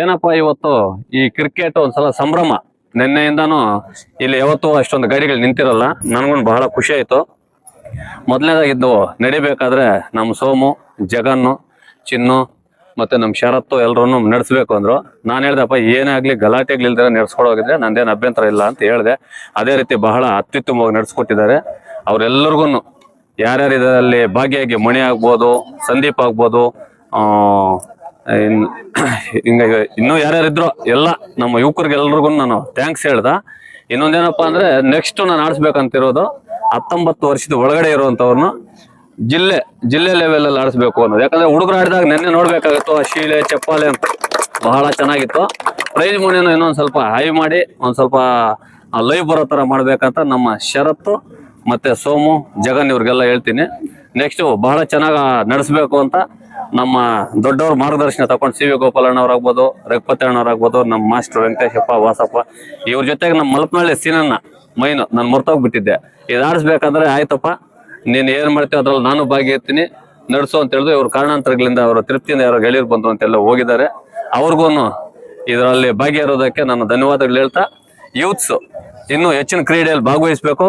ಏನಪ್ಪ ಇವತ್ತು ಈ ಕ್ರಿಕೆಟ್ ಒಂದ್ಸಲ ಸಂಭ್ರಮ? ನಿನ್ನೆಯಿಂದಾನು ಇಲ್ಲಿ ಯಾವತ್ತೂ ಅಷ್ಟೊಂದು ಗಾಡಿಗಳು ನಿಂತಿರಲ್ಲ. ನನಗೊಂದು ಬಹಳ ಖುಷಿ ಆಯ್ತು. ಮೊದಲನೇದಾಗಿದ್ದು ನಡಿಬೇಕಾದ್ರೆ ನಮ್ಮ ಸೋಮು, ಜಗನ್ನು, ಚಿನ್ನು ಮತ್ತೆ ನಮ್ಮ ಶರತ್ತು ಎಲ್ಲರೂ ನಡೆಸ್ಬೇಕು ಅಂದ್ರು. ನಾನು ಹೇಳ್ದಪ್ಪ, ಏನೇ ಆಗ್ಲಿ ಗಲಾಟೆಗಳಿಲ್ದರೆ ನಡ್ಸ್ಕೊಡೋಗಿದ್ರೆ ನಂದೇನು ಅಭ್ಯಂತರ ಇಲ್ಲ ಅಂತ ಹೇಳಿದೆ. ಅದೇ ರೀತಿ ಬಹಳ ಅತ್ಯುತ್ತಮವಾಗಿ ನಡೆಸ್ಕೊಟ್ಟಿದ್ದಾರೆ. ಅವರೆಲ್ಲರಿಗೂ ಯಾರ್ಯಾರು ಇದರಲ್ಲಿ ಭಾಗಿಯಾಗಿ ಮಣಿ ಆಗ್ಬೋದು, ಸಂದೀಪ್ ಆಗ್ಬೋದು ಹಿಂಗ ಇನ್ನೂ ಯಾರ್ಯಾರಿದ್ರು ಎಲ್ಲ ನಮ್ಮ ಯುವಕರಿಗೆಲ್ರಿಗೂ ನಾನು ಥ್ಯಾಂಕ್ಸ್ ಹೇಳ್ದ. ಇನ್ನೊಂದೇನಪ್ಪ ಅಂದ್ರೆ ನೆಕ್ಸ್ಟ್ ನಾನು ಆಡಿಸ್ಬೇಕಂತಿರೋದು ಹತ್ತೊಂಬತ್ತು ವರ್ಷದ ಒಳಗಡೆ ಇರುವಂತವ್ರನ್ನ ಜಿಲ್ಲೆ ಜಿಲ್ಲೆ ಲೆವೆಲ್ ಅಲ್ಲಿ ಆಡಿಸ್ಬೇಕು ಅನ್ನೋದು. ಯಾಕಂದ್ರೆ ಹುಡುಗರು ಆಡಿದಾಗ ನೆನ್ನೆ ನೋಡ್ಬೇಕಾಗಿತ್ತು ಶೀಲೆ, ಚಪ್ಪಾಳೆ ಬಹಳ ಚೆನ್ನಾಗಿತ್ತು. ಪ್ರೈಸ್ ಮಣಿನ ಇನ್ನೊಂದ್ ಸ್ವಲ್ಪ ಹೈ ಮಾಡಿ, ಒಂದ್ ಸ್ವಲ್ಪ ಲೈವ್ ಬರೋ ತರ ಮಾಡ್ಬೇಕಂತ ನಮ್ಮ ಶರತ್ತು ಮತ್ತೆ ಸೋಮು, ಜಗನ್ ಇವ್ರಿಗೆಲ್ಲ ಹೇಳ್ತೀನಿ. ನೆಕ್ಸ್ಟ್ ಬಹಳ ಚೆನ್ನಾಗಿ ನಡೆಸ್ಬೇಕು ಅಂತ ನಮ್ಮ ದೊಡ್ಡವ್ರ ಮಾರ್ಗದರ್ಶನ ತಗೊಂಡು ಸಿ ವಿ ಗೋಪಾಲಣ್ಣವ್ರಾಗ್ಬೋದು ಅಣ್ಣವ್ರಾಗ್ಬೋದು ನಮ್ಮ ಮಾಸ್ಟರ್ ವೆಂಕಟೇಶಪ್ಪ, ವಾಸಪ್ಪ, ಇವ್ರ ಜೊತೆಗೆ ನಮ್ಮ ಮಲಪನಹಳ್ಳಿ ಸೀನನ್ನ ಮೈನು ನಾನು ಮರ್ತೋಗ್ಬಿಟ್ಟಿದ್ದೆ ಇದು ಆಡಿಸ್ಬೇಕಂದ್ರೆ ಆಯ್ತಪ್ಪ, ನೀನು ಏನು ಮಾಡ್ತೀವಿ ಅದ್ರಲ್ಲಿ ನಾನು ಭಾಗಿರ್ತೀನಿ ನಡೆಸು ಅಂತ ಹೇಳಿದ್ರು ಇವ್ರ ಕಾರಣಾಂತರಗಳಿಂದ ಅವರ ತೃಪ್ತಿಯಿಂದ ಯಾರೋ ಗೆಳೆಯರು ಬಂದು ಅಂತೆಲ್ಲ ಹೋಗಿದ್ದಾರೆ. ಅವ್ರಿಗೂ ಇದರಲ್ಲಿ ಭಾಗಿಯಾರೋದಕ್ಕೆ ನಾನು ಧನ್ಯವಾದಗಳು ಹೇಳ್ತಾ ಯೂತ್ಸ್ ಇನ್ನು ಹೆಚ್ಚಿನ ಕ್ರೀಡೆಯಲ್ಲಿ ಭಾಗವಹಿಸಬೇಕು.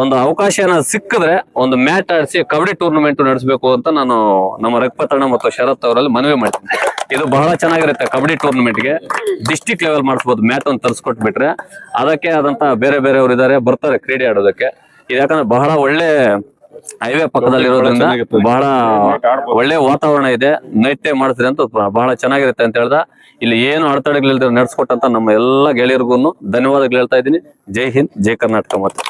ಒಂದು ಅವಕಾಶ ಏನಾದ್ರು ಸಿಕ್ಕಿದ್ರೆ ಒಂದು ಮ್ಯಾಟ್ ಆಡಿಸಿ ಕಬಡ್ಡಿ ಟೂರ್ನಮೆಂಟ್ ನಡೆಸಬೇಕು ಅಂತ ನಾನು ನಮ್ಮ ರಕ್ಪತಣ್ಣ ಮತ್ತು ಶರತ್ ಅವರಲ್ಲಿ ಮನವಿ ಮಾಡ್ತೀನಿ. ಇದು ಬಹಳ ಚೆನ್ನಾಗಿರುತ್ತೆ ಕಬಡ್ಡಿ ಟೂರ್ನಮೆಂಟ್ಗೆ. ಡಿಸ್ಟಿಕ್ ಲೆವೆಲ್ ಮಾಡಿಸ್ಬೋದು ಮ್ಯಾಚ್ ಒಂದು ತರಿಸ್ಕೊಟ್ಬಿಟ್ರೆ. ಅದಕ್ಕೆ ಆದಂತ ಬೇರೆ ಬೇರೆಯವರು ಇದ್ದಾರೆ, ಬರ್ತಾರೆ ಕ್ರೀಡೆ ಆಡೋದಕ್ಕೆ. ಇದು ಯಾಕಂದ್ರೆ ಬಹಳ ಒಳ್ಳೆ ಹೈವೇ ಪಕ್ಕದಲ್ಲಿರೋದ್ರಿಂದ ಬಹಳ ಒಳ್ಳೆ ವಾತಾವರಣ ಇದೆ ನೈಟ್ ಟೈಮ್ ಮಾಡಿಸಿದ್ರೆ ಅಂತ ಬಹಳ ಚೆನ್ನಾಗಿರುತ್ತೆ ಅಂತ ಹೇಳ್ದ. ಇಲ್ಲಿ ಏನು ಅಡೆತಡೆಗಳಿಲ್ದೆ ನಡ್ಸ್ಕೊಟ್ಟಂತ ನಮ್ಮ ಎಲ್ಲ ಗೆಳೆಯರಿಗೂ ಧನ್ಯವಾದಗಳು ಹೇಳ್ತಾ ಇದ್ದೀನಿ. ಜೈ ಹಿಂದ್ ಜೈ ಕರ್ನಾಟಕ ಮತ್ತೆ